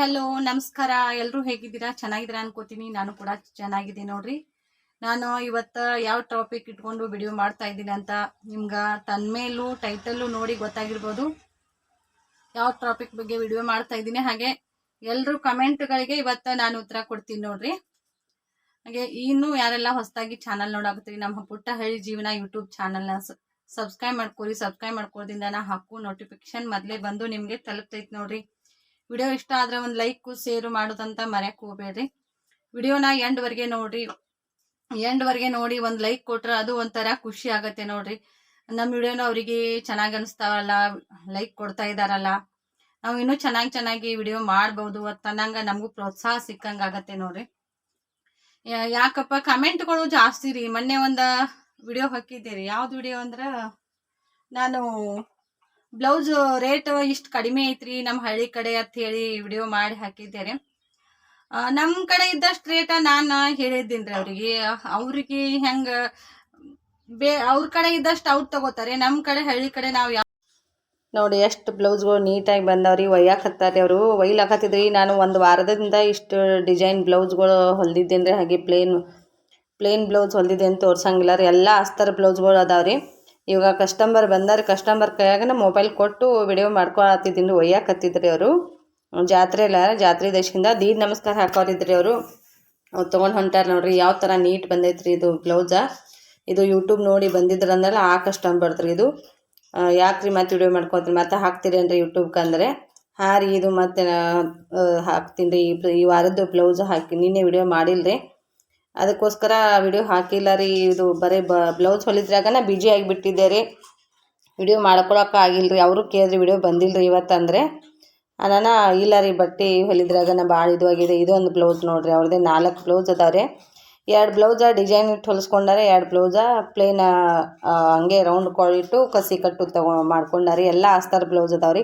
Hello, ನಮಸ್ಕಾರ. ಎಲ್ಲರೂ ಹೇಗಿದ್ದೀರಾ? ಚೆನ್ನಾಗಿದ್ದೀರಾ ಅನ್ಕೋತೀನಿ. ನಾನು ಕೂಡ ಚೆನ್ನಾಗಿದ್ದೀನಿ ನೋಡ್ರಿ. ನಾನು ಇವತ್ತು ಯಾವ ಟಾಪಿಕ್ ಇಟ್ಕೊಂಡು ವಿಡಿಯೋ ಮಾಡ್ತಾ ಇದ್ದೀನಿ ಅಂತ ನಿಮ್ಗೆ ತನ್ಮೇಲೂ ಟೈಟಲ್ಲು ನೋಡಿ ಗೊತ್ತಾಗಿರ್ಬೋದು. ಯಾವ ಟಾಪಿಕ್ ಬಗ್ಗೆ ವಿಡಿಯೋ ಮಾಡ್ತಾ ಇದ್ದೀನಿ. ಹಾಗೆ ಎಲ್ಲರೂ ಕಮೆಂಟ್ಗಳಿಗೆ ಇವತ್ತು ನಾನು ಉತ್ತರ ಕೊಡ್ತೀನಿ ನೋಡ್ರಿ. ಹಾಗೆ ಇನ್ನು ಯಾರೆಲ್ಲ ಹೊಸದಾಗಿ ಚಾನಲ್ ನೋಡಾಕತ್ತೀರಿ, ನಮ್ಮ ಪುಟ್ಟ ಹಳ್ಳಿ ಜೀವನ ಯೂಟ್ಯೂಬ್ ಚಾನಲ್ನ ಸಬ್ಸ್ಕ್ರೈಬ್ ಮಾಡ್ಕೊರಿ. ಸಬ್ಸ್ಕ್ರೈಬ್ ಮಾಡ್ಕೊಳ್ದಿಂದ ನಾ ಹಾಕು ನೋಟಿಫಿಕೇಶನ್ ಮೊದಲೇ ಬಂದು ನಿಮಗೆ ತಲುಪ್ತೈತೆ ನೋಡ್ರಿ. ವಿಡಿಯೋ ಇಷ್ಟ ಆದ್ರೆ ಒಂದು ಲೈಕು ಶೇರು ಮಾಡೋದಂತ ಮರೆಯಕ್ಕೆ ಹೋಗ್ಬೇಡ್ರಿ. ವಿಡಿಯೋನ ಎಂಡ್ವರೆಗೆ ನೋಡ್ರಿ. ಎಂಡ್ವರೆಗೆ ನೋಡಿ ಒಂದು ಲೈಕ್ ಕೊಟ್ರೆ ಅದು ಒಂಥರ ಖುಷಿ ಆಗುತ್ತೆ ನೋಡ್ರಿ. ನಮ್ಮ ವಿಡಿಯೋನ ಅವರಿಗೆ ಚೆನ್ನಾಗಿ ಅನಿಸ್ತಾವಲ್ಲ ಲೈಕ್ ಕೊಡ್ತಾ ಇದ್ದಾರಲ್ಲ ನಾವು ಇನ್ನೂ ಚೆನ್ನಾಗಿ ಚೆನ್ನಾಗಿ ವಿಡಿಯೋ ಮಾಡ್ಬೋದು ಅನ್ನಂಗ ನಮಗೂ ಪ್ರೋತ್ಸಾಹ ಸಿಕ್ಕಂಗೆ ಆಗತ್ತೆ ನೋಡ್ರಿ. ಯಾಕಪ್ಪ, ಕಮೆಂಟ್ಗಳು ಜಾಸ್ತಿ ರೀ. ಮೊನ್ನೆ ಒಂದು ವಿಡಿಯೋ ಹಾಕಿದ್ದೀರಿ. ಯಾವ್ದು ವಿಡಿಯೋ ಅಂದ್ರೆ? ನಾನು ಬ್ಲೌಸ್ ರೇಟ್ ಇಷ್ಟು ಕಡಿಮೆ ಐತ್ರಿ ನಮ್ಮ ಹಳ್ಳಿ ಕಡೆ ಅಂತ ಹೇಳಿ ವಿಡಿಯೋ ಮಾಡಿ ಹಾಕಿದ್ದೇನೆ. ನಮ್ಮ ಕಡೆ ಇದ್ದಷ್ಟು ರೇಟ ನಾನು ಹೇಳಿದ್ದೀನಿ ಅವ್ರಿಗೆ. ಅವ್ರಿಗೆ ಹೆಂಗೆ, ಬೇ, ಅವ್ರ ಕಡೆ ಇದ್ದಷ್ಟು ಔಟ್ ತಗೋತಾರೆ ನಮ್ಮ ಕಡೆ, ಹಳ್ಳಿ ಕಡೆ ನಾವು ಯಾವ ನೋಡಿ, ಎಷ್ಟು ಬ್ಲೌಸ್ಗಳು ನೀಟಾಗಿ ಬಂದವ್ರಿ ಒಯ್ಯಾಕತ್ತಾರೆ ಅವರು. ಒಯ್ಲಾಕತ್ತಿದ್ರಿ, ನಾನು ಒಂದು ವಾರದಿಂದ ಇಷ್ಟು ಡಿಸೈನ್ ಬ್ಲೌಸ್ಗಳು ಹೊಲ್ದಿದ್ದೇನೆ ರೀ ಹಾಗೆ ಪ್ಲೇನ್ ಪ್ಲೇನ್ ಬ್ಲೌಸ್ ಹೊಲ್ದಿದ್ದೆ ಅಂತ ತೋರ್ಸಂಗಿಲ್ಲ ರೀ. ಎಲ್ಲ ಅಸ್ತರ ಬ್ಲೌಸ್ಗಳು ಅದಾವ್ರಿ. ಇವಾಗ ಕಸ್ಟಮರ್ ಬಂದಾರ ಕಸ್ಟಮರ್ ಕೈಯಾಗನ ಮೊಬೈಲ್ ಕೊಟ್ಟು ವಿಡಿಯೋ ಮಾಡ್ಕೊಳತ್ತಿದ್ದೀನಿ ಒಯ್ಯಾಕತ್ತಿದ್ರಿ ಅವರು. ಜಾತ್ರೆ ಇಲ್ಲ ಜಾತ್ರೆ ದೇಶದಿಂದ ದೀಡ್ ನಮಸ್ಕಾರ ಹಾಕೋರಿದ್ರಿ ಅವರು. ತೊಗೊಂಡು ಹೊಂಟಾರ ನೋಡ್ರಿ, ಯಾವ ಥರ ನೀಟ್ ಬಂದೈತ್ರಿ ಇದು ಬ್ಲೌಸ ಇದು ಯೂಟ್ಯೂಬ್ ನೋಡಿ ಬಂದಿದ್ರು ಅಂದಲ್ಲ ಆ ಕಸ್ಟಮರ್ ರೀ ಇದು. ಯಾಕ್ರಿ ಮತ್ತೆ ವಿಡಿಯೋ ಮಾಡ್ಕೊತೀರಿ, ಮತ್ತೆ ಹಾಕ್ತೀರೇನ್ರಿ ಯೂಟ್ಯೂಬ್ಗೆ ಅಂದರೆ ಹಾಂ ರೀ, ಇದು ಮತ್ತೆ ಹಾಕ್ತೀನಿ ರೀ ಈ ವಾರದ್ದು ಬ್ಲೌಸ್ ಹಾಕಿ, ನಿನ್ನೆ ವಿಡಿಯೋ ಮಾಡಿಲ್ಲ ರೀ ಅದಕ್ಕೋಸ್ಕರ ವಿಡಿಯೋ ಹಾಕಿಲ್ಲ ರೀ. ಇದು ಬರೀ ಬ ಬ್ಲೌಸ್ ಹೊಲಿದ್ರಾಗನ ಬಿಜಿ ಆಗಿಬಿಟ್ಟಿದ್ದೆ ರೀ. ವಿಡಿಯೋ ಮಾಡ್ಕೊಳಕ್ಕೆ ಆಗಿಲ್ಲ ರೀ ಅವರು ಕೇಳಿದ್ರಿ ವಿಡಿಯೋ ಬಂದಿಲ್ಲ ರೀ ಇವತ್ತು ಅಂದರೆ ನಾನು ಇಲ್ಲ ರೀ, ಬಟ್ಟೆ ಹೊಲಿದ್ರಾಗನ ಭಾಳ ಇದು ಆಗಿದೆ ಇದೊಂದು ಬ್ಲೌಸ್ ನೋಡಿರಿ. ಅವ್ರದ್ದೇ ನಾಲ್ಕು ಬ್ಲೌಸ್ ಅದಾವೆ ಎರಡು ಬ್ಲೌಸ ಡಿಸೈನ್ ಇಟ್ಟು ಹೊಲಿಸ್ಕೊಂಡಾರೆ, ಎರಡು ಬ್ಲೌಸ ಪ್ಲೇನ್ ಹಂಗೆ ರೌಂಡ್ ಕೊಳಿಟ್ಟು ಕಸಿ ಕಟ್ಟು ತಗೊ, ಮಾಡ್ಕೊಂಡಾರೆ. ಎಲ್ಲ ಆಸ್ತಾರ ಬ್ಲೌಸ್ ಅದಾವೆ ರೀ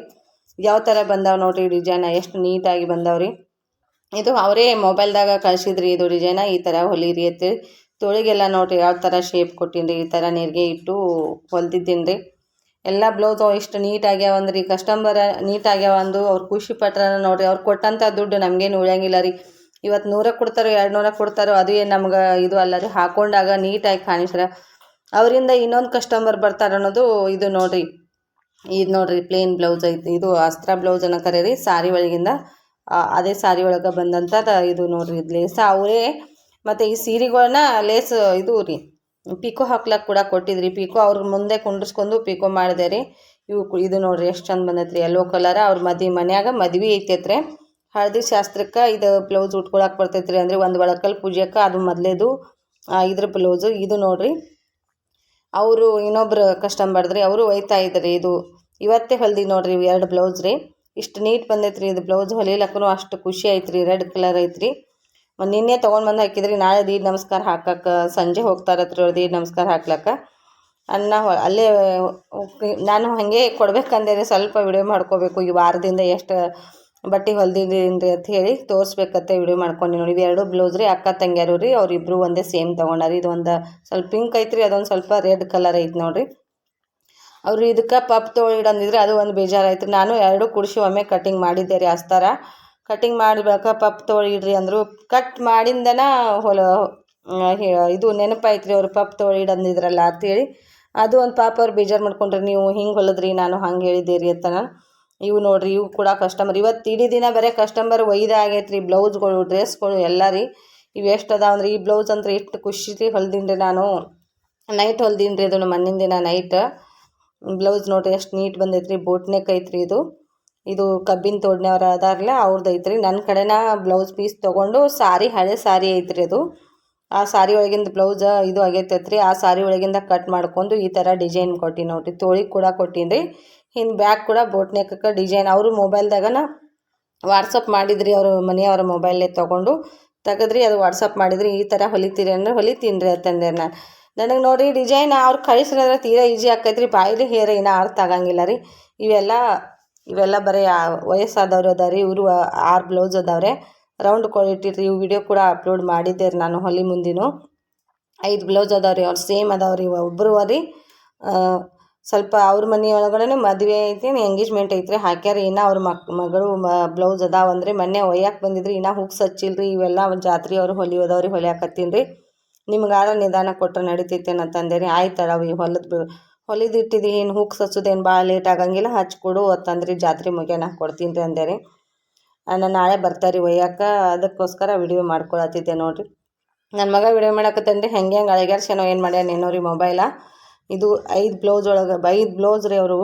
ಯಾವ ಥರ ಬಂದಾವೆ ನೋಡಿರಿ ಡಿಸೈನ ಎಷ್ಟು ನೀಟಾಗಿ ಬಂದಾವೆ ರೀ ಇದು ಅವರೇ ಮೊಬೈಲ್ದಾಗ ಕಳಿಸಿದ್ರಿ, ಇದು ಡಿಸೈನ ಈ ಥರ ಹೊಲೀರಿ ಅಂತೇಳಿ ತೊಳಿಗೆಲ್ಲ ನೋಡಿರಿ ಯಾವ ಥರ ಶೇಪ್ ಕೊಟ್ಟಿನಿ ಈ ಥರ ನೀರಿಗೆ ಇಟ್ಟು ಹೊಲ್ದಿದ್ದೀನಿ ರೀ ಎಲ್ಲ ಬ್ಲೌಸ್ ಎಷ್ಟು ನೀಟ್ ಆಗ್ಯಾವಂದ್ರಿ ಕಸ್ಟಮರ್ ನೀಟ್ ಅಂದು ಅವ್ರು ಖುಷಿ ಪಟ್ರ ನೋಡಿರಿ, ಅವ್ರು ಕೊಟ್ಟಂಥ ದುಡ್ಡು ನಮಗೇನು ಉಳಿಯಂಗಿಲ್ಲ ರೀ. ಇವತ್ತು ನೂರಕ್ಕೆ ಕೊಡ್ತಾರೋ ಎರಡು ನೂರಕ್ಕೆ ಕೊಡ್ತಾರೋ, ಅದು ಏನು ನಮ್ಗೆ ಇದು ಅಲ್ಲ ರೀ, ಹಾಕೊಂಡಾಗ ನೀಟಾಗಿ ಕಾಣಿಸ್ರ. ಅವರಿಂದ ಇನ್ನೊಂದು ಕಸ್ಟಮರ್ ಬರ್ತಾರೆ ಅನ್ನೋದು ಇದು ನೋಡಿರಿ. ಇದು ನೋಡಿರಿ ಪ್ಲೇನ್ ಬ್ಲೌಸ್ ಐತಿ, ಇದು ಅಸ್ತ್ರ ಬ್ಲೌಸ್ ಅನ್ನೋ ಕರೀರಿ, ಸಾರಿ ಒಳಗಿಂದ. ಅದೇ ಸಾರಿ ಒಳಗೆ ಬಂದಂಥದ್ದು ಇದು ನೋಡ್ರಿ ಇದು ಲೇಸ ಅವರೇ. ಮತ್ತು ಈ ಸೀರೆಗಳನ್ನ ಲೇಸ್ ಇದು ರೀ, ಪಿಕೋ ಹಾಕ್ಲಕ್ಕೆ ಕೂಡ ಕೊಟ್ಟಿದ್ರಿ. ಪಿಕೋ ಅವ್ರ ಮುಂದೆ ಕುಂಡ್ರಿಸ್ಕೊಂಡು ಪಿಕೋ ಮಾಡಿದೆ ರೀ ಇವು ಇದು ನೋಡ್ರಿ ಎಷ್ಟು ಚಂದ ಬಂದೈತ್ರಿ. ಎಲ್ಲೋ ಕಲರ್ ಅವ್ರ ಮದಿ, ಮನ್ಯಾಗ ಮದ್ವೆ ಐತೈತ್ರಿ. ಹಳದಿ ಶಾಸ್ತ್ರಕ್ಕೆ ಇದು ಬ್ಲೌಸ್ ಉಟ್ಕೊಳಕ್ಕೆ ಬರ್ತೈತ್ರಿ ಅಂದರೆ ಒಂದು ಒಳಕಲ್ ಪೂಜೆಕ್ಕೆ ಅದು ಮೊದಲೇದು ಇದ್ರ ಬ್ಲೌಸು ಇದು ನೋಡ್ರಿ, ಅವರು ಇನ್ನೊಬ್ರು ಕಸ್ಟಮರ್ದ್ರಿ ಅವರು ಒಯ್ತಾ ಇದ್ರಿ ಇದು. ಇವತ್ತೇ ಹೊಲ್ದಿ ನೋಡ್ರಿ ಎರಡು ಬ್ಲೌಸ್ ರೀ. ಇಷ್ಟು ನೀಟ್ ಬಂದೈತ್ರಿ ಇದು ಬ್ಲೌಸ್ ಹೊಲಿಲಕ್ಕೂ ಅಷ್ಟು ಖುಷಿ ಐತ್ರಿ ರೆಡ್ ಕಲರ್ ಐತ್ರಿ. ನಿನ್ನೆ ತೊಗೊಂಡು ಬಂದು ಹಾಕಿದ್ರಿ, ನಾಳೆ ದೀಡ್ ನಮಸ್ಕಾರ ಹಾಕಕ್ಕೆ ಸಂಜೆ ಹೋಗ್ತಾರತ್ರಿ ಅವ್ರು ದೀಡ್ ನಮಸ್ಕಾರ ಹಾಕ್ಲಕ್ಕ. ಅನ್ನ ಅಲ್ಲೇ ನಾನು ಹಾಗೆ ಕೊಡ್ಬೇಕಂದೆ ರೀ ಸ್ವಲ್ಪ ವಿಡಿಯೋ ಮಾಡ್ಕೋಬೇಕು, ಈ ವಾರದಿಂದ ಎಷ್ಟು ಬಟ್ಟೆ ಹೊಲ್ದಿದ್ದೀನಿ ರೀ ಅಂತ ಹೇಳಿ ತೋರಿಸ್ಬೇಕತ್ತೆ ವಿಡಿಯೋ ಮಾಡ್ಕೊಂಡು ನೋಡಿ. ಎರಡು ಬ್ಲೌಸ್ ರೀ, ಅಕ್ಕ ತಂಗ್ಯಾರು ರೀ, ಅವ್ರಿಬ್ರು ಒಂದೇ ಸೇಮ್ ತೊಗೊಂಡಾರಿ. ಇದು ಒಂದು ಸ್ವಲ್ಪ ಪಿಂಕ್ ಐತ್ರಿ, ಅದೊಂದು ಸ್ವಲ್ಪ ರೆಡ್ ಕಲರ್ ಐತೆ ನೋಡ್ರಿ. ಅವರು ಇದಕ್ಕೆ ಪಪ್ ತೊಳಿಡಂದಿದ್ರೆ ಅದು ಒಂದು ಬೇಜಾರಾಯ್ತು. ನಾನು ಎರಡು ಕುಡಿಸಿ ಒಮ್ಮೆ ಕಟಿಂಗ್ ಮಾಡಿದ್ದೆ ರೀ ಅಸ್ತಾರ. ಕಟಿಂಗ್ ಮಾಡಬೇಕ ಪಪ್ ತೊಳಿಡ್ರಿ ಅಂದರು. ಕಟ್ ಮಾಡಿಂದನ ಹೊಲ ಇದು ನೆನಪಾಯ್ತು ರೀ ಅವ್ರು ಪಪ್ ತೊಳಿಡಂದಿದ್ರಲ್ಲ ಅಂತೇಳಿ. ಅದು ಒಂದು ಪಾಪ ಅವ್ರು ಬೇಜಾರು ಮಾಡ್ಕೊಂಡ್ರಿ ನೀವು ಹಿಂಗೆ ಹೊಲದ್ರಿ, ನಾನು ಹಂಗೆ ಹೇಳಿದ್ದೆ ರೀ ಅಂತ ನಾನು. ಇವು ನೋಡ್ರಿ, ಇವು ಕೂಡ ಕಸ್ಟಮರ್ ಇವತ್ತು ಇಡೀ ದಿನ ಬರೀ ಕಸ್ಟಮರ್ ಒಯ್ದ ಆಗೈತೆ ರೀ ಬ್ಲೌಸ್ಗಳು, ಡ್ರೆಸ್ಗಳು ಎಲ್ಲ ರೀ. ಇವು ಎಷ್ಟು ಅದಾವ ಈ ಬ್ಲೌಸ್ ಅಂದ್ರೆ ಎಷ್ಟು ಖುಷಿ ರೀ ಹೊಲ್ದಿನ್ರಿ ನಾನು. ನೈಟ್ ಹೊಲ್ದಿನ್ರಿ ಅದನ್ನು ಮಣ್ಣಿನ ದಿನ ನೈಟ್ ಬ್ಲೌಸ್ ನೋಡ್ರಿ ಎಷ್ಟು ನೀಟ್ ಬಂದೈತ್ರಿ, ಬೋಟ್ನೆಕ್ ಬೋಟ್ ನೆಕ್ ಐತ್ರಿ ಇದು. ಇದು ಕಬ್ಬಿನ ತೋಡ್ನವ್ರು ಅದಾರಲ್ಲ ಅವ್ರದ್ದು ಐತ್ರಿ. ನನ್ನ ಕಡೆನ ಬ್ಲೌಸ್ ಪೀಸ್ ತೊಗೊಂಡು ಸಾರಿ, ಹಳೆ ಸಾರಿ ಐತ್ರಿ ಅದು. ಆ ಸಾರಿ ಒಳಗಿಂದ ಬ್ಲೌಸ್ ಇದು ಆಗೈತೈತ್ರಿ, ಆ ಸಾರಿ ಒಳಗಿಂದ ಕಟ್ ಮಾಡ್ಕೊಂಡು ಈ ಥರ ಡಿಸೈನ್ ಕೊಟ್ಟಿನಿ ನೋಡ್ರಿ. ತೋಳಿ ಕೂಡ ಕೊಟ್ಟೀನಿ ರೀ. ಹಿಂದೆ ಬ್ಯಾಗ್ ಕೂಡ ಬೋಟ್ ನೆಕ್ಕಕ್ಕೆ ಡಿಸೈನ್. ಅವರು ಮೊಬೈಲ್ದಾಗನ ವಾಟ್ಸಪ್ ಮಾಡಿದ್ರಿ ಅವರು ಮನೆಯವರ ಮೊಬೈಲೇ ತೊಗೊಂಡು. ತೆಗೆದ್ರಿ ಅದು ವಾಟ್ಸಪ್ ಮಾಡಿದ್ರಿ, ಈ ಥರ ಹೊಲಿತೀರಿ ಅಂದ್ರೆ ಹೊಲಿತೀನಿ ರೀ ಅಂತಂದೆ ನಾನು. ನನಗೆ ನೋಡಿ ಡಿಸೈನ್ ಅವ್ರು ಕಳಿಸ್ರೆ ತೀರಾ ಈಜಿ ಆಕೈತೆ ರೀ ಬಾಯಿಲಿ ಹೇರ ಏನೋ ಅರ್ಥ ಆಗಂಗಿಲ್ಲ ರೀ. ಇವೆಲ್ಲ ಇವೆಲ್ಲ ಬರೀ ವಯಸ್ಸಾದವ್ರು ಅದಾವ ರೀ. ಇವರು ಆರು ಬ್ಲೌಸ್ ಅದಾವ್ರೆ. ರೌಂಡ್ ಕೊಳಿಟ್ಟಿರಿ ಇವು ವಿಡಿಯೋ ಕೂಡ ಅಪ್ಲೋಡ್ ಮಾಡಿದ್ದೆ ರೀ ನಾನು ಹೊಲಿ ಮುಂದಿನ. ಐದು ಬ್ಲೌಸ್ ಅದಾವ ರೀ ಅವ್ರು ಸೇಮ್ ಅದಾವ ರೀ ಒಬ್ಬರು ರೀ. ಸ್ವಲ್ಪ ಅವ್ರ ಮನೆ ಒಳಗಡೆ ಮದುವೆ ಐತಿ ಎಂಗೇಜ್ಮೆಂಟ್ ಐತ್ರಿ. ಹಾಕ್ಯಾರ ಇನ್ನು ಅವ್ರ ಮಕ್, ಮಗಳು ಮ ಬ್ಲೌಸ್ ಅದಾವಂದ್ರೆ ಮೊನ್ನೆ ಒಯ್ಯಾಕೆ ಬಂದಿದ್ರಿ. ಇನ್ನು ಹುಕ್ಸ್ ಹಚ್ಚಿಲ್ರಿ ಇವೆಲ್ಲ ಜಾತ್ರೆ ಅವ್ರು ಹೊಲಿಯೋದವ್ರಿ ಹೊಲಿಯಾಕತ್ತೀನಿ ರೀ. ನಿಮ್ಗಾರ ನಿಧಾನ ಕೊಟ್ರೆ ನಡಿತೈತೆ ಅಂತಂದೆ ರೀ ಆಯ್ತಲ್ಲ ಅವು ಹೊಲದ ಹೊಲಿದಿಟ್ಟಿದಿ ಏನು ಹೂಕ್ ಹಚ್ಚೋದೇನು ಭಾಳ ಲೇಟ್ ಆಗಂಗಿಲ್ಲ, ಹಚ್ಕೊಡು ಅಂತಂದ್ರಿ ಜಾತ್ರೆ ಮುಗಿಯೋಣ ಕೊಡ್ತೀನಿ ರೀ ಅಂದೇರಿ. ನಾನು ನಾಳೆ ಬರ್ತಾರೆ ಒಯ್ಯಾಕ, ಅದಕ್ಕೋಸ್ಕರ ವಿಡಿಯೋ ಮಾಡ್ಕೊಳತ್ತಿದ್ದೆ ನೋಡಿರಿ. ನನ್ನ ಮಗ ವಿಡಿಯೋ ಮಾಡಕತ್ತಂದ್ರೆ ಹೆಂಗೆ ಹೆಂಗೆ ಏನೋ ಏನು ಮಾಡ್ಯಾನ ಏನೋ ರೀ ಮೊಬೈಲ ಇದು ಐದು ಬ್ಲೌಸ್ ಒಳಗೆ, ಐದು ಬ್ಲೌಸ್ ರೀ ಅವರು.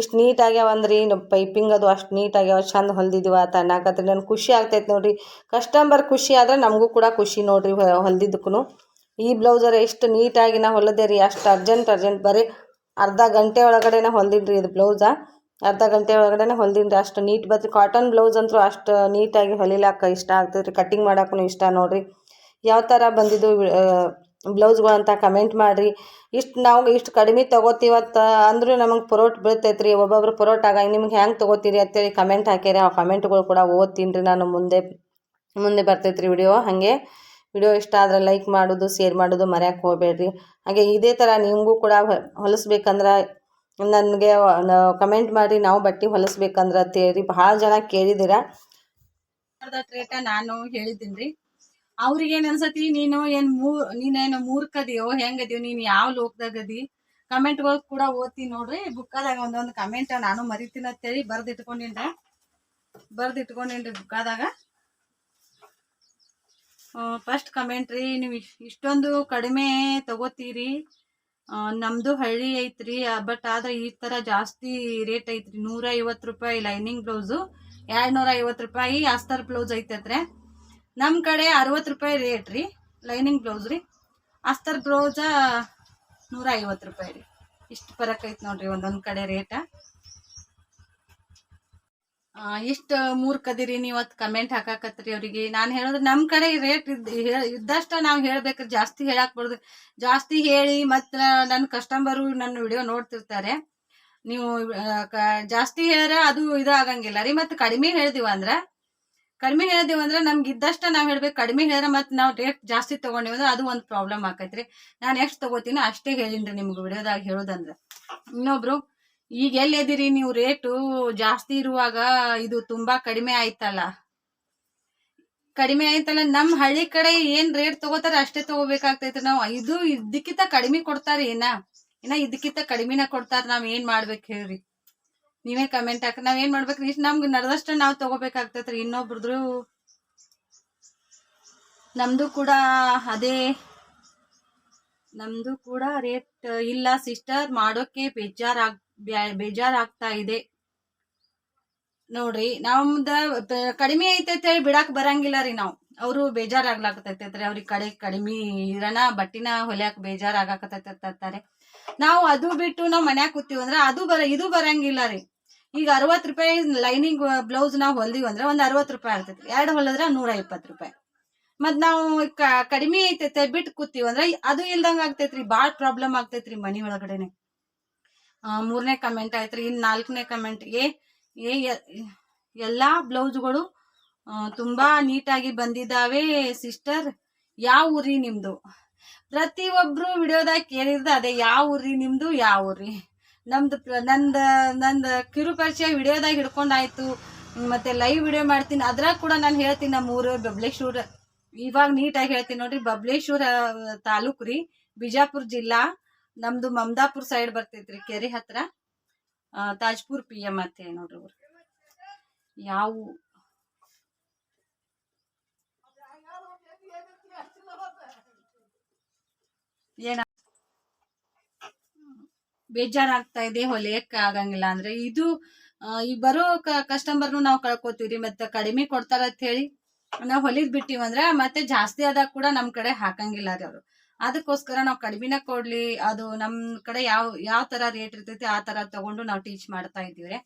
ಇಷ್ಟು ನೀಟ್ ಆಗ್ಯಾವಂದ್ರಿ ಪೈಪಿಂಗ್ ಅದು ಅಷ್ಟು ನೀಟ್ ಆಗ್ಯಾವ, ಚಂದ ಹೊಲ್ದಿದ್ವ ಅಂತ ಅನ್ನಕತ್ರಿ ನನಗೆ ಖುಷಿ ಆಗ್ತೈತೆ ನೋಡಿರಿ. ಕಸ್ಟಮರ್ ಖುಷಿ ಆದ್ರೆ ನಮಗೂ ಕೂಡ ಖುಷಿ ನೋಡಿರಿ ಹೊಲ್ದಿದ್ದಕ್ಕೂ ಈ ಬ್ಲೌಸರ ಎಷ್ಟು ನೀಟಾಗಿ ನಾ ಹೊಲದೆ ರೀ, ಅಷ್ಟು ಅರ್ಜೆಂಟ್ ಅರ್ಜೆಂಟ್ ಬರೀ ಅರ್ಧ ಗಂಟೆ ಒಳಗಡೆನೆ ಹೊಲ್ದಿನಿ ರೀ ಇದು ಬ್ಲೌಸ ಅರ್ಧ ಗಂಟೆ ಒಳಗಡೆನೆ ಹೊಲ್ದಿನ್ರಿ ಅಷ್ಟು ನೀಟ್ ಬತ್ರಿ ಕಾಟನ್ ಬ್ಲೌಸ್ ಅಂತೂ ಅಷ್ಟು ನೀಟಾಗಿ ಹೊಲಿಲಾಕ ಇಷ್ಟ ಆಗ್ತೈತೆ ರೀ. ಕಟ್ಟಿಂಗ್ ಮಾಡೋಕ್ಕೂ ಇಷ್ಟ ನೋಡಿರಿ. ಯಾವ ಥರ ಬಂದಿದ್ದು ಬ್ಲೌಸ್ಗಳು ಅಂತ ಕಮೆಂಟ್ ಮಾಡಿರಿ. ಇಷ್ಟು ನಾವು ಇಷ್ಟು ಕಡಿಮೆ ತೊಗೋತೀವತ್ತ ಅಂದರೂ ನಮಗೆ ಪರೋಟ್ ಬೀಳ್ತೈತೆ ರೀ. ಒಬ್ಬೊಬ್ರು ಪರೋಟ್ ಆಗ ನಿಮ್ಗೆ ಹೆಂಗೆ ತೊಗೋತೀರಿ ಅಂತೇಳಿ ಕಮೆಂಟ್ ಹಾಕ್ಯಾರಿ. ಆ ಕಮೆಂಟ್ಗಳು ಕೂಡ ಓದ್ತೀನಿ ರೀ ನಾನು ಮುಂದೆ ಮುಂದೆ ಬರ್ತೈತೆ ರೀ ವಿಡಿಯೋ ಹಾಗೆ. ವಿಡಿಯೋ ಇಷ್ಟ ಆದರೆ ಲೈಕ್ ಮಾಡೋದು ಶೇರ್ ಮಾಡೋದು ಮರ್ಯಾಕೆ ಹೋಗಬೇಡ್ರಿ. ಹಾಗೆ ಇದೇ ಥರ ನಿಮಗೂ ಕೂಡ ಹೊಲಿಸ್ಬೇಕಂದ್ರೆ ನನಗೆ ಕಮೆಂಟ್ ಮಾಡಿ ನಾವು ಬಟ್ಟೆ ಹೊಲಿಸ್ಬೇಕಂದ್ರೆ ಅಂತೇಳಿ ಭಾಳ ಜನ ಕೇಳಿದ್ದೀರ ರೇಟ ನಾನು ಹೇಳಿದ್ದೀನಿ ರೀ ಅವ್ರಿಗೆ ಏನ್ ಅನ್ಸತಿ ನೀನು ಏನ್ ಮೂ ನೀನೇನು ಮೂರ್ಖದಿಯೋ ಹೆಂಗದಿಯೋ ನೀನ್ ಯಾವ ಲೋಕದಾಗದಿ ಕಮೆಂಟ್ಗಳು ಕೂಡ ಓದ್ತೀನಿ ನೋಡ್ರಿ, ಬುಕ್ಕದಾಗ ಒಂದೊಂದು ಕಮೆಂಟ್ ನಾನು ಮರಿತೀನಿ ಅಂತೇಳಿ ಬರ್ದಿಟ್ಕೊಂಡಿನ್ರಿ. ಬರ್ದಿಟ್ಕೊಂಡಿನ್ರಿ ಬುಕ್ಕದಾಗ. ಫಸ್ಟ್ ಕಮೆಂಟ್ ರೀ, ನೀವು ಇಷ್ಟೊಂದು ಕಡಿಮೆ ತಗೋತೀರಿ. ನಮ್ಮದು ಹಳ್ಳಿ ಐತ್ರಿ ಬಟ್ ಆದ್ರೆ ಈ ತರ ಜಾಸ್ತಿ ರೇಟ್ ಐತ್ರಿ. ನೂರ ರೂಪಾಯಿ ಲೈನಿಂಗ್ ಬ್ಲೌಸು ಎರಡ್ ನೂರ ಐವತ್ತು ರೂಪಾಯಿ ಅಸ್ತರ್ ಬ್ಲೌಸ್ ಐತತ್ರೆ. ನಮ್ಮ ಕಡೆ ಅರವತ್ತು ರೂಪಾಯಿ ರೇಟ್ ರೀ ಲೈನಿಂಗ್ ಬ್ಲೌಸ್ ರೀ. ಅಸ್ತರ್ ಬ್ಲೌಸ ನೂರ ರೂಪಾಯಿ ರೀ. ಇಷ್ಟು ಫರಕ್ ಐತೆ ನೋಡ್ರಿ ಒಂದೊಂದು ಕಡೆ ರೇಟ ಇಷ್ಟು ಮೂರ್ಖದಿರಿ, ನೀವು ಅತ್ ಕಮೆಂಟ್ ಹಾಕಾಕತ್ರಿ ಅವರಿಗೆ. ನಾನು ಹೇಳೋದು ನಮ್ಮ ಕಡೆ ರೇಟ್ ಇದ್ದಷ್ಟ ನಾವು ಹೇಳ್ಬೇಕ್ರಿ, ಜಾಸ್ತಿ ಹೇಳಾಕ್ ಬರೋದು. ಜಾಸ್ತಿ ಹೇಳಿ ಮತ್ತು ನನ್ನ ಕಸ್ಟಮರು ನನ್ನ ವಿಡಿಯೋ ನೋಡ್ತಿರ್ತಾರೆ. ನೀವು ಜಾಸ್ತಿ ಹೇಳ್ರೆ ಅದು ಇದು ಆಗಂಗಿಲ್ಲ ರೀ. ಮತ್ತು ಕಡಿಮೆ ಹೇಳ್ದಿವ ಅಂದ್ರೆ, ಕಡಿಮೆ ಹೇಳಿದೀವಿ ಅಂದ್ರೆ ನಮ್ಗೆ ಇದ್ದಷ್ಟ ನಾವು ಹೇಳ್ಬೇಕು, ಕಡಿಮೆ ಹೇಳಿದ್ರೆ ಮತ್ತೆ ನಾವು ರೇಟ್ ಜಾಸ್ತಿ ತಗೊಂಡಿವಿ ಅಂದ್ರೆ ಅದು ಒಂದು ಪ್ರಾಬ್ಲಮ್ ಆಕೈತ್ರಿ. ನಾನು ಎಷ್ಟು ತಗೋತೀನಿ ಅಷ್ಟೇ ಹೇಳಿನ್ರಿ ನಿಮ್ಗೆ ವಿಡಿಯೋದಾಗ ಹೇಳೋದಂದ್ರೆ. ಇನ್ನೊಬ್ರು ಈಗ ಎಲ್ಲಿದ್ದೀರಿ ನೀವು ರೇಟು ಜಾಸ್ತಿ ಇರುವಾಗ ಇದು ತುಂಬಾ ಕಡಿಮೆ ಆಯ್ತಲ್ಲ? ಕಡಿಮೆ ಆಯ್ತಲ್ಲ, ನಮ್ ಹಳ್ಳಿ ಕಡೆ ಏನ್ ರೇಟ್ ತಗೋತಾರ ಅಷ್ಟೇ ತಗೋಬೇಕಾಗ್ತೈತೆ. ನಾವು ಇದು ಇದಕ್ಕಿಂತ ಕಡಿಮೆ ಕೊಡ್ತಾರ ಏನ? ಇನ್ನ ಇದಕ್ಕಿಂತ ಕಡಿಮೆನ ಕೊಡ್ತಾರ, ನಾವ್ ಏನ್ ಮಾಡ್ಬೇಕು ಹೇಳ್ರಿ? ನೀವೇ ಕಮೆಂಟ್ ಹಾಕಿ, ನಾವ್ ಏನ್ ಮಾಡ್ಬೇಕ್ರಿ ಇಷ್ಟ ನಮ್ಗೆ ನಡೆದಷ್ಟ ನಾವ್ ತಗೋಬೇಕಾಗ್ತೈತ್ರಿ. ಇನ್ನೊಬ್ರದ್ರು ನಮ್ದು ಕೂಡ ಅದೇ, ನಮ್ದು ಕೂಡ ರೇಟ್ ಇಲ್ಲ ಸಿಸ್ಟರ್ ಮಾಡೋಕೆ ಬೇಜಾರಾಗ್ ಬೇಜಾರಾಗ್ತಾ ಇದೆ. ನೋಡ್ರಿ, ನಮ್ದ ಕಡಿಮೆ ಐತೈತೆ ಬಿಡಾಕ್ ಬರಂಗಿಲ್ಲ ರೀ ನಾವು. ಅವರು ಬೇಜಾರಾಗ್ಲಾಕತೈತೈತ್ರಿ ಅವ್ರಿಗೆ ಕಡೆ ಕಡಿಮೆ ಇರೋಣ, ಬಟ್ಟಿನ ಹೊಲ್ಯಾಕ ಬೇಜಾರಾಗಕತೈತಾರೆ ನಾವು ಅದು ಬಿಟ್ಟು ನಾವು ಮನ್ಯಾಗ ಕೂತೀವಿ ಅಂದ್ರೆ ಅದು ಬರ ಇದು ಬರಂಗಿಲ್ಲ ರೀ. ಈಗ ಅರವತ್ತು ರೂಪಾಯಿ ಲೈನಿಂಗ್ ಬ್ಲೌಸ್ ನಾವು ಹೊಲ್ದಿವಿ ಅಂದ್ರೆ ಒಂದು ಅರವತ್ತು ರೂಪಾಯಿ ಆಗ್ತೈತಿ. ಎರಡು ಹೊಲಿದ್ರೆ ನೂರ ಇಪ್ಪತ್ತು ರೂಪಾಯಿ. ಮತ್ ನಾವು ಕಡಿಮೆ ಐತೈತೆ ಬಿಟ್ಟು ಕೂತೀವಿ ಅಂದ್ರೆ ಅದು ಇಲ್ದಂಗ ಆಗ್ತೈತ್ರಿ. ಬಾಳ್ ಪ್ರಾಬ್ಲಮ್ ಆಗ್ತೈತ್ರಿ ಮನಿ ಒಳಗಡೆನೆ. ಮೂರನೇ ಕಮೆಂಟ್ ಆಯ್ತು ರೀ ಇನ್ನು ನಾಲ್ಕನೇ ಕಮೆಂಟ್ ಏ ಏ ಎಲ್ಲ ಬ್ಲೌಸ್ಗಳು ತುಂಬ ನೀಟಾಗಿ ಬಂದಿದ್ದಾವೆ ಸಿಸ್ಟರ್ ಯಾವ ಊರಿ ನಿಮ್ದು? ಪ್ರತಿಯೊಬ್ರು ವಿಡಿಯೋದಾಗ ಕೇಳಿರ್ದ ಅದೇ, ಯಾವ ಊರಿ ನಿಮ್ದು, ಯಾವ ಊರಿ? ನಮ್ದು ನಂದ ನಂದ ಕಿರು ಪರಿಚಯ ವಿಡಿಯೋದಾಗ ಹಿಡ್ಕೊಂಡಾಯ್ತು. ಮತ್ತೆ ಲೈವ್ ವಿಡಿಯೋ ಮಾಡ್ತೀನಿ. ಅದ್ರಾಗ ಕೂಡ ನಾನು ಹೇಳ್ತೀನಿ ನಮ್ಮ ಊರು ಬಬ್ಲೇಶ್ವರ. ಇವಾಗ ನೀಟಾಗಿ ಹೇಳ್ತೀನಿ ನೋಡ್ರಿ, ಬಬ್ಲೇಶ್ವರ ತಾಲೂಕು ರೀ, ಬಿಜಾಪುರ ಜಿಲ್ಲಾ. ನಮ್ದು ಮಮದಾಪುರ್ ಸೈಡ್ ಬರ್ತೈತ್ರಿ ಕೆರೆ ಹತ್ರ. ತಾಜ್ಪುರ್ ಪಿ ಎಂ ಅಂತ ಹೇಳಿ ನೋಡ್ರಿ ಅವ್ರು. ಯಾವ ಏನ ಬೇಜಾರಾಗ್ತಾ ಇದೆ ಹೊಲಿಯಕ್ಕೆ ಆಗಂಗಿಲ್ಲ ಅಂದ್ರೆ ಇದು ಈ ಬರೋ ಕಸ್ಟಮರ್ನು ನಾವು ಕಳ್ಕೊತೀವ್ರಿ, ಮತ್ತೆ ಕಡಿಮೆ ಕೊಡ್ತಾರ ಅಂತ ಹೇಳಿ. ನಾವು ಹೊಲಿದ್ ಬಿಟ್ಟಿವಿ ಅಂದ್ರೆ ಮತ್ತೆ ಜಾಸ್ತಿ ಆದಾಗ ಕೂಡ ನಮ್ ಕಡೆ ಹಾಕಂಗಿಲ್ಲ ರೀ ಅವರು. ಅದಕ್ಕೋಸ್ಕರ ನಾವು ಕಡಿಮೆನ ಕೊಡ್ಲಿ, ಅದು ನಮ್ ಕಡೆ ಯಾವ ಯಾವ ತರ ರೇಟ್ ಇರ್ತೈತಿ ಆ ತರ ತಗೊಂಡು ನಾವು ಟೀಚ್ ಮಾಡ್ತಾ ಇದೀವ್ರಿ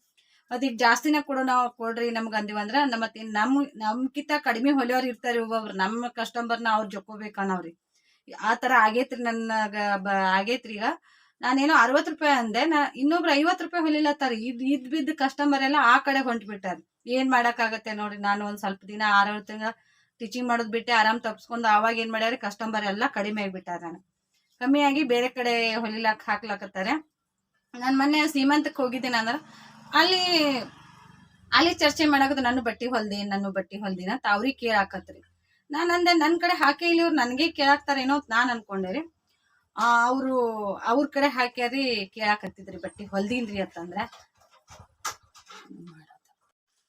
ಅದಕ್ಕೆ ಜಾಸ್ತಿನ ಕೂಡ ನಾವು ಕೊಡ್ರಿ ನಮ್ಗೆ ಅಂದಿವಿ ಅಂದ್ರೆ ಮತ್ತೆ ನಮ್, ನಮ್ಕಿಂತ ಕಡಿಮೆ ಹೊಲಿಯೋರು ಇರ್ತಾರೆ ಒಬ್ಬೊಬ್ರು ನಮ್ಮ ಕಸ್ಟಮರ್ನ ಅವ್ರು ಜೊಕೋಬೇಕನ್ನವ್ರಿ ಆ ತರ ಆಗೇತ್ರಿ ನನ್ನ ಆಗೇತ್ರಿ ಈಗ. ನಾನೇನೋ ಅರವತ್ತು ರೂಪಾಯಿ ಅಂದೆ, ನಾ ಇನ್ನೊಬ್ರು ಐವತ್ ರೂಪಾಯಿ ಹೊಲಿಲತ್ತಾರ, ಇದ್ ಇದ್ ಬಿದ್ದ ಕಸ್ಟಮರ್ ಎಲ್ಲ ಆ ಕಡೆ ಹೊಂಟ್ಬಿಟ್ಟಾರ. ಏನ್ ಮಾಡಕ್ಕಾಗತ್ತೆ ನೋಡ್ರಿ, ನಾನು ಒಂದ್ ಸ್ವಲ್ಪ ದಿನ ಆರು ತಿಂಗಳ ಟೀಚಿಂಗ್ ಮಾಡೋದು ಬಿಟ್ಟೆ ಆರಾಮ್ ತಪ್ಸ್ಕೊಂಡು ಅವಾಗ ಏನ್ ಮಾಡ್ಯಾರ ಕಸ್ಟಮರ್ ಎಲ್ಲ ಕಡಿಮೆ ಆಗ್ಬಿಟ್ಟಾರ ನಾನು ಕಮ್ಮಿ ಆಗಿ ಬೇರೆ ಕಡೆ ಹೊಲಿಲಾಕ್ ಹಾಕ್ಲಾಕತ್ತಾರೆ. ನಾನು ಮೊನ್ನೆ ಸೀಮಂತಕ್ಕೆ ಹೋಗಿದ್ದೇನೆ ಅಂದ್ರೆ ಅಲ್ಲಿ ಅಲ್ಲಿ ಚರ್ಚೆ ಮಾಡಾಕದು ನಾನು ಬಟ್ಟಿ ಹೊಲ್ದಿ ನಾನು ಬಟ್ಟಿ ಹೊಲ್ದಿನ? ತಾವ್ರಿಗೆ ಕೇಳಾಕತ್ರಿ. ನಾನು ಅಂದೆ ನನ್ನ ಕಡೆ ಹಾಕಿ ಇಲ್ಲಿ, ಇವ್ರು ನನಗೆ ಕೇಳಾಕ್ತಾರೇನೋ ಅಂತ ನಾನು ಅನ್ಕೊಂಡೆ ರೀ. ಅವರು, ಅವ್ರ ಕಡೆ ಹಾಕ್ಯಾರಿ, ಕೇಳಾಕತ್ತಿದ್ರಿ ಬಟ್ಟಿ ಹೊಲ್ದಿನ್ರಿ ಅಂತಂದ್ರೆ.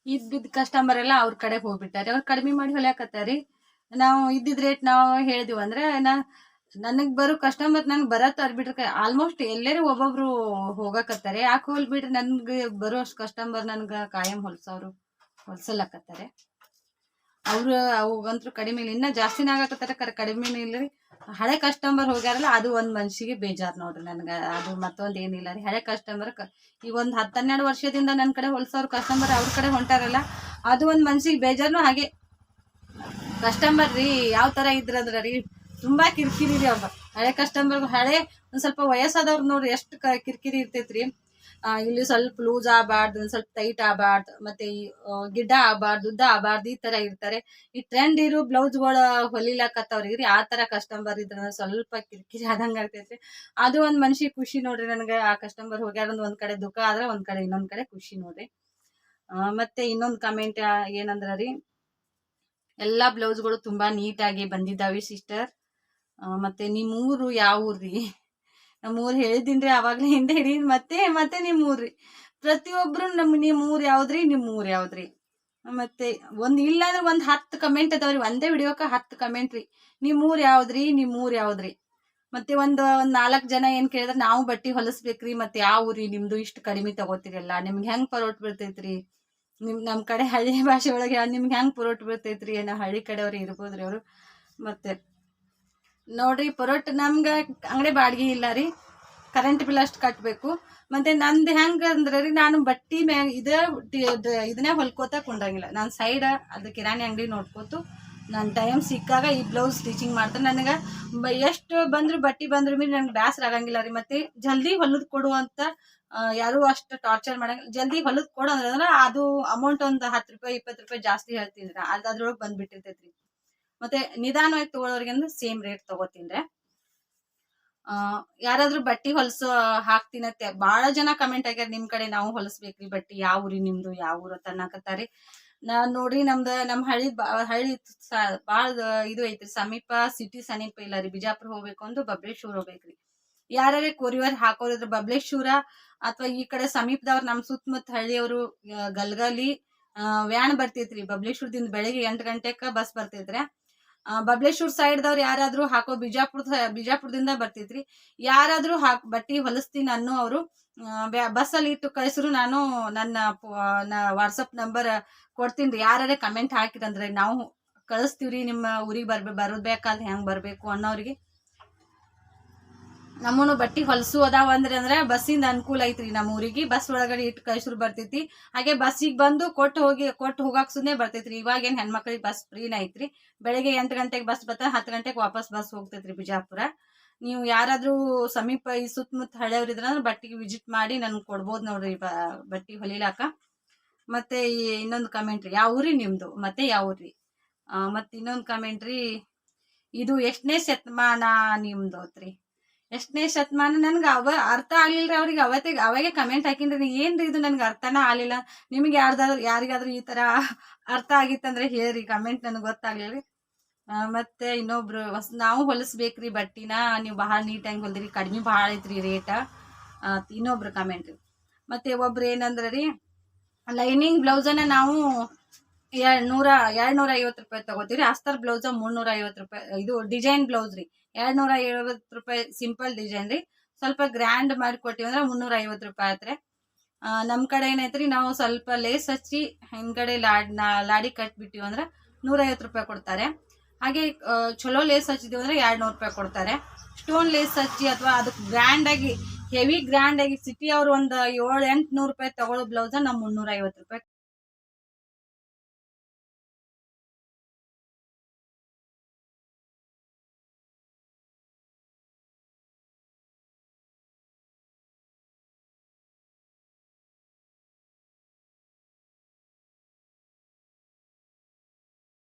ಇದ್ದಿದ್ದ ಕಸ್ಟಮರ್ ಎಲ್ಲ ಅವ್ರ ಕಡೆ ಹೋಗ್ಬಿಟ್ಟಾರೆ. ಅವ್ರು ಕಡಿಮೆ ಮಾಡಿ ಹೊಲ್ಯಾಕತ್ತಾರಿ. ನಾವು ಇದ್ದಿದ್ ರೇಟ್ ನಾವು ಹೇಳಿದೀವಿ ಅಂದ್ರೆ, ನಾ, ನನಗ್ ಬರೋ ಕಸ್ಟಮರ್ ನನ್ಗೆ ಬರತ್ತಾರ ಬಿಡ್ರಿ ಆಲ್ಮೋಸ್ಟ್ ಎಲ್ಲರೂ ಒಬ್ಬೊಬ್ರು ಹೋಗಕತ್ತಾರೆ. ಯಾಕೆ ಹೋಲ್ ಬಿಡ್ರಿ ನನ್ಗೆ ಬರೋ ಅಷ್ಟು ಕಸ್ಟಮರ್ ನನ್ಗೆ ಕಾಯಂ ಹೊಲ್ಸೋರು, ಹೊಲ್ಸಲಕತ್ತಾರೆ. ಅವ್ರು ಅವಂತ್ರು ಕಡಿಮೆ ಇಲ್ಲ. ಇನ್ನ ಜಾಸ್ತಿನ ಆಗಕತ್ತಾರ. ಕರೆ, ಕಡಿಮೆನೇ ಇಲ್ಲ ರೀ ಹಳೆ ಕಸ್ಟಮರ್ ಹೋಗ್ಯಾರಲ್ಲ, ಅದು ಒಂದು ಮನ್ಸಿಗೆ ಬೇಜಾರ್ ನೋಡ್ರಿ ನನ್ಗೆ. ಅದು ಮತ್ತೊಂದು ಏನಿಲ್ಲ ರೀ. ಹಳೆ ಕಸ್ಟಮರ್ ಈ ಒಂದು ಹತ್ತು ಹನ್ನೆರಡು ವರ್ಷದಿಂದ ನನ್ನ ಕಡೆ ಹೊಲ್ಸೋರು ಕಸ್ಟಮರ್ ಅವ್ರ ಕಡೆ ಹೊಂಟಾರಲ್ಲ, ಅದು ಒಂದು ಮನ್ಸಿಗೆ ಬೇಜಾರ್ನು ಹಾಗೆ. ಕಸ್ಟಮರ್ ರೀ, ಯಾವ ತರ ಇದ್ರಂದ್ರ ರೀ, ತುಂಬಾ ಕಿರಿಕಿರಿ ರೀ ಅವ್ರ ಹಳೆ ಕಸ್ಟಮರ್ ಹಳೆ ಒಂದು ಸ್ವಲ್ಪ ವಯಸ್ಸಾದವ್ರು ನೋಡ್ರಿ, ಎಷ್ಟು ಕ- ಕಿರಿಕಿರಿ ಇರ್ತೈತ್ರಿ. ಇಲ್ಲಿ ಸ್ವಲ್ಪ ಲೂಸ್ ಆಗಬಾರ್ದು, ಸ್ವಲ್ಪ ಟೈಟ್ ಆಗಬಾರ್ದು, ಮತ್ತೆ ಗಿಡ್ಡ ಆಗಬಾರ್ದು, ಉದ್ದ ಆಗಬಾರ್ದು, ಈ ತರ ಇರ್ತಾರೆ. ಈ ಟ್ರೆಂಡ್ ಇರೋ ಬ್ಲೌಸ್ಗಳು ಹೊಲಿಲಾಕತ್ತವ್ರಿಗೆ ರೀ ಆ ತರ ಕಸ್ಟಮರ್ ಇದ್ರ ಸ್ವಲ್ಪ ಕಿರಿಕಿರಿ ಆದಂಗ ಆಗ್ತೈತ್ರಿ ಅದು ಒಂದ್ ಮನ್ಷಿ ಖುಷಿ ನೋಡ್ರಿ ನನಗೆ, ಆ ಕಸ್ಟಮರ್ ಹೋಗ್ಯಾರ ಒಂದ್ ಕಡೆ ದುಃಖ ಆದ್ರೆ ಒಂದ್ ಕಡೆ ಇನ್ನೊಂದ್ ಕಡೆ ಖುಷಿ ನೋಡ್ರಿ. ಮತ್ತೆ ಇನ್ನೊಂದ್ ಕಮೆಂಟ್ ಏನಂದ್ರ ರೀ, ಎಲ್ಲಾ ಬ್ಲೌಸ್ಗಳು ತುಂಬಾ ನೀಟಾಗಿ ಬಂದಿದ್ದಾವೆ ಸಿಸ್ಟರ್ ಮತ್ತೆ ನಿಮ್ಮೂರು ಯಾವ ಊರ್ರಿ ನಮ್ಮ ಹೇಳಿದ್ದೀನಿ ಹೇಳಿದ್ದೀನ್ರಿ, ಅವಾಗ್ಲೇ ಹಿಂದೆ ಹಿಡಿ ಮತ್ತೆ ಮತ್ತೆ ನಿಮ್ಮೂರ್ರಿ. ಊರ್ರಿ ನಮ್ಗೆ ನಿಮ್ಮೂರು ಯಾವ್ದ್ರಿ ನಿಮ್ಮೂರು ಯಾವ್ದ್ರಿ. ಮತ್ತೆ ಒಂದು ಇಲ್ಲ ಅಂದ್ರೆ ಒಂದು ಹತ್ತು ಕಮೆಂಟ್ ಅದಾವ್ರಿ, ಒಂದೇ ವಿಡಿಯೋಕ ಹತ್ತು ಕಮೆಂಟ್ ರೀ. ನಿಮ್ಮೂರು ಯಾವ್ದ್ರಿ ನಿಮ್ಮೂರು ಯಾವ್ದ್ರಿ. ಮತ್ತೆ ಒಂದು, ಒಂದ್ ನಾಲ್ಕು ಜನ ಏನು ಕೇಳಿದ್ರೆ ನಾವು ಬಟ್ಟಿ ಹೊಲಿಸ್ಬೇಕ್ರಿ, ಮತ್ತೆ ಯಾವ ಊರಿ ನಿಮ್ದು ಇಷ್ಟು ಕಡಿಮೆ ತಗೋತೀರಲ್ಲ, ನಿಮ್ಗೆ ಹೆಂಗ್ ಪರೋಟ್ ಬೀಳ್ತೈತ್ರಿ ನಿಮ್ ನಮ್ಮ ಕಡೆ ಹಳ್ಳಿ ಭಾಷೆ ಒಳಗೆ ನಿಮ್ಗೆ ಹೆಂಗ್ ಪರೋಟ್ ಬೀಳ್ತೈತ್ರಿ ಏನೋ ಹಳ್ಳಿ ಕಡೆಯವ್ರು ಇರ್ಬೋದ್ರಿ ಅವರು. ಮತ್ತೆ ನೋಡ್ರಿ, ಪರೋಟ ನಮ್ಗೆ ಅಂಗಡಿ ಬಾಡಿಗೆ ಇಲ್ಲ ರೀ. ಕರೆಂಟ್ ಬಿಲ್ ಅಷ್ಟು ಕಟ್ಟಬೇಕು ಮತ್ತೆ ನಂದು ಹೆಂಗೆ ಅಂದ್ರೆ ರೀ, ನಾನು ಬಟ್ಟಿ ಮ್ಯಾ ಇದ ಇದನ್ನೇ ಹೊಲ್ಕೋತ ಕುಂಡಂಗಿಲ್ಲ ನಾನು ಸೈಡ್ ಅದು ಕಿರಾಣಿ ಅಂಗಡಿ ನೋಡ್ಕೋತು. ನಾನು ಟೈಮ್ ಸಿಕ್ಕಾಗ ಈ ಬ್ಲೌಸ್ ಸ್ಟಿಚಿಂಗ್ ಮಾಡ್ತೇನೆ. ನನಗೆ ಎಷ್ಟು ಬಂದ್ರು ಬಟ್ಟಿ ಬಂದ್ರು ಮೇಲೆ ನಂಗೆ ಬ್ಯಾಸರ ಆಗಂಗಿಲ್ಲ ರೀ. ಮತ್ತೆ ಜಲ್ದಿ ಹೊಲದ್ ಕೊಡು ಅಂತ ಯಾರು ಅಷ್ಟು ಟಾರ್ಚರ್ ಮಾಡಂಗಿಲ್ಲ ಜಲ್ದಿ ಹೊಲದ್ ಕೊಡು ಅಂದ್ರೆ ಅದು ಅಮೌಂಟ್ ಒಂದು ಹತ್ತು ರೂಪಾಯಿ, ಇಪ್ಪತ್ತು ರೂಪಾಯಿ ಜಾಸ್ತಿ ಹೇಳ್ತೀನಿ ಅದು ಅದ್ರೊಳಗೆ ಬಂದ್ಬಿಟ್ಟಿರ್ತೈತ್ರಿ. ಮತ್ತೆ ನಿಧಾನವಾಗಿ ತಗೊಳ್ಳೋರಿಗೆ ಅಂದ್ರೆ ಸೇಮ್ ರೇಟ್ ತಗೋತೀನಿ ಆ, ಯಾರಾದ್ರೂ ಬಟ್ಟಿ ಹೊಲಸು ಹಾಕ್ತೀನತ್ತೆ ಬಹಳ ಜನ ಕಮೆಂಟ್ ಆಗ್ಯಾರ, ನಿಮ್ ಕಡೆ ನಾವು ಹೊಲಸ್ಬೇಕ್ರಿ ಬಟ್ಟಿ, ಯಾವ ಊರಿ ನಿಮ್ದು, ಯಾವ ಊರ? ತನ್ನಕತ್ತಾರಿ ನಾ ನೋಡ್ರಿ ನಮ್ದ, ನಮ್ ಹಳ್ಳಿ ಹಳ್ಳಿ ಬಾಳ ಇದು ಐತ್ರಿ, ಸಮೀಪ ಸಿಟಿ ಸಮೀಪ ಇಲ್ಲ ರೀ, ಬಿಜಾಪುರ ಹೋಗ್ಬೇಕು ಅಂದು ಬಬ್ಲೇಶ್ವರ್ ಹೋಗ್ಬೇಕ್ರಿ. ಯಾರೇ ಕೊರಿಯರ್ ಹಾಕೋರಿದ್ರ ಬಬ್ಲೇಶ್ವರ ಅಥವಾ ಈ ಕಡೆ ಸಮೀಪದವ್ರ ನಮ್ ಸುತ್ತಮುತ್ತ ಹಳ್ಳಿಯವರು ಗಲ್ಗಲಿ ವ್ಯಾನ್ ಬರ್ತೈತ್ರಿ, ಬಬ್ಲೇಶ್ವರದಿಂದ ಬೆಳಿಗ್ಗೆ ಎಂಟು ಗಂಟೆಕ ಬಸ್ ಬರ್ತೈತ್ರಿ ಬಬ್ಲೇಶ್ವರ್ ಸೈಡ್ ದವ್ರು ಯಾರಾದ್ರೂ ಹಾಕೋ ಬಿಜಾಪುರ ಬಿಜಾಪುರದಿಂದ ಬರ್ತಿದ್ರಿ. ಯಾರಾದ್ರೂ ಹಾಕ್, ಬಟ್ಟಿ ಹೊಲಿಸ್ತೀನಿ ಅನ್ನೋ ಅವರು ಬಸ್ ಅಲ್ಲಿ ಇಟ್ಟು ಕಳಿಸ್ರು ನಾನು ನನ್ನ ವಾಟ್ಸಪ್ ನಂಬರ್ ಕೊಡ್ತೀನಿ ಯಾರೇ ಕಮೆಂಟ್ ಹಾಕಿರಂದ್ರೆ ನಾವು ಕಳಿಸ್ತೀವ್ರಿ, ನಿಮ್ಮ ಊರಿಗೆ ಬರ್ಬೇಕು ಬರಬೇಕಾದ್ರೆ ಹೆಂಗ್ ಬರ್ಬೇಕು ಅನ್ನೋರಿಗೆ. ನಮ್ಮನು ಬಟ್ಟಿ ಹೊಲಸು ಅದಾವ ಅಂದ್ರೆ ಅಂದ್ರೆ ಬಸ್ಸಿಂದ ಅನುಕೂಲ ಐತ್ರಿ ನಮ್ಮ ಊರಿಗೆ. ಬಸ್ ಒಳಗಡೆ ಇಟ್ಟು ಕಳ್ಸರು ಬರ್ತೈತಿ. ಹಾಗೆ ಬಸ್ಸಿಗೆ ಬಂದು ಕೊಟ್ಟು ಹೋಗಿ ಕೊಟ್ಟು ಹೋಗಾಕ್ ಸುಮ್ಮನೆ ಬರ್ತೈತ್ರಿ. ಇವಾಗೇನ್ ಹೆಣ್ಮಕ್ಳಿಗೆ ಬಸ್ ಫ್ರೀನ ಐತ್ರಿ. ಬೆಳಿಗ್ಗೆ ಎಂಟು ಗಂಟೆಗೆ ಬಸ್ ಬರ್ತಾ ಹತ್ತು ಗಂಟೆಗೆ ವಾಪಸ್ ಬಸ್ ಹೋಗ್ತೈತ್ರಿ ಬಿಜಾಪುರ. ನೀವು ಯಾರಾದ್ರೂ ಸಮೀಪ ಈ ಸುತ್ತಮುತ್ತ ಹಳೆಯವ್ರು ಇದ್ರಂದ್ರೆ ಬಟ್ಟಿಗೆ ವಿಸಿಟ್ ಮಾಡಿ ನನ್ಗೆ ಕೊಡ್ಬೋದು ನೋಡ್ರಿ ಬಟ್ಟಿ ಹೊಲಿಲಾಕ. ಮತ್ತೆ ಇನ್ನೊಂದು ಕಮೆಂಟ್ರಿ ಯಾವ ಊರಿ ನಿಮ್ದು? ಮತ್ತೆ ಯಾವ ಊರಿ? ಮತ್ತೆ ಇನ್ನೊಂದು ಕಮೆಂಟ್ರಿ ಇದು ಎಷ್ಟನೇ ಶತಮಾನ ನಿಮ್ದು ಎಷ್ಟನೇ ಶತಮಾನ ನನ್ಗೆ ಅವ ಅರ್ಥ ಆಗ್ಲಿಲ್ರಿ ಅವ್ರಿಗೆ. ಅವತ್ತಿಗೆ ಅವಾಗೆ ಕಮೆಂಟ್ ಹಾಕಿನ್ರಿ ಏನ್ರಿ ಇದು? ನನ್ಗೆ ಅರ್ಥನ ಆಗ್ಲಿಲ್ಲ. ನಿಮ್ಗೆ ಯಾರ್ದಾದ್ರು, ಯಾರಿಗಾದ್ರೂ ಈ ತರ ಅರ್ಥ ಆಗಿತ್ತಂದ್ರೆ ಹೇಳ್ರಿ ಕಮೆಂಟ್ ನನಗೆ ಗೊತ್ತಾಗ್ಲಿಲ್ಲ ಮತ್ತೆ ಇನ್ನೊಬ್ರು, ಹೊಸ, ನಾವು ಹೊಲಿಸ್ಬೇಕ್ರಿ ಬಟ್ಟಿನ. ನೀವು ಬಹಳ ನೀಟಾಗಿ ಹೊಲ್ದಿರಿ. ಕಡಿಮೆ ಭಾಳ ಐತ್ರಿ ರೇಟ. ಇನ್ನೊಬ್ರು ಕಮೆಂಟ್ ಮತ್ತೆ ಒಬ್ರು ಏನಂದ್ರೆ ರೀ, ಲೈನಿಂಗ್ ಬ್ಲೌಸನ್ನ ನಾವು ಎರಡ್ ನೂರ ಎರಡ್ ನೂರ ಐವತ್ತು ರೂಪಾಯಿ ತಗೋತೀವಿ ಅಸ್ತರ್ ಬ್ಲೌಸ್ ಮುನ್ನೂರ ಐವತ್ತು ರೂಪಾಯಿ, ಇದು ಡಿಸೈನ್ ಬ್ಲೌಸ್ ರೀ. ಎರಡ್ ನೂರ ಐವತ್ತು ರೂಪಾಯಿ ಸಿಂಪಲ್ ಡಿಸೈನ್ ರೀ. ಸ್ವಲ್ಪ ಗ್ರ್ಯಾಂಡ್ ಮಾಡಿ ಕೊಟ್ಟಿವಿ ಅಂದ್ರೆ ಮುನ್ನೂರ ಐವತ್ತು ರೂಪಾಯಿ ಆತ್ರಿ. ನಮ್ಮ ನಮ್ ಕಡೆ ಏನೈತ್ರಿ, ನಾವು ಸ್ವಲ್ಪ ಲೇಸ್ ಹಚ್ಚಿ ಹಿಂದ್ಗಡೆ ಲಾಡ್ ಲಾಡಿ ಕಟ್ಬಿಟ್ಟಿವಿ ಅಂದ್ರೆ ನೂರ ಐವತ್ತು ರೂಪಾಯಿ ಕೊಡ್ತಾರೆ. ಹಾಗೆ ಚಲೋ ಲೇಸ್ ಹಚ್ಚಿದೀವಿ ಅಂದ್ರೆ ಎರಡ್ ನೂರು ರೂಪಾಯಿ ಕೊಡ್ತಾರೆ. ಸ್ಟೋನ್ ಲೇಸ್ ಹಚ್ಚಿ ಅಥವಾ ಅದಕ್ಕೆ ಗ್ರ್ಯಾಂಡ್ ಆಗಿ ಹೆವಿ ಗ್ರ್ಯಾಂಡ್ ಆಗಿ ಸಿಟಿ ಅವ್ರು ಒಂದು ಏಳು ಎಂಟು ನೂರು ರೂಪಾಯಿ ತಗೊಳ್ಳೋ ಬ್ಲೌಸ್ ನಾವು ಮುನ್ನೂರ ರೂಪಾಯಿ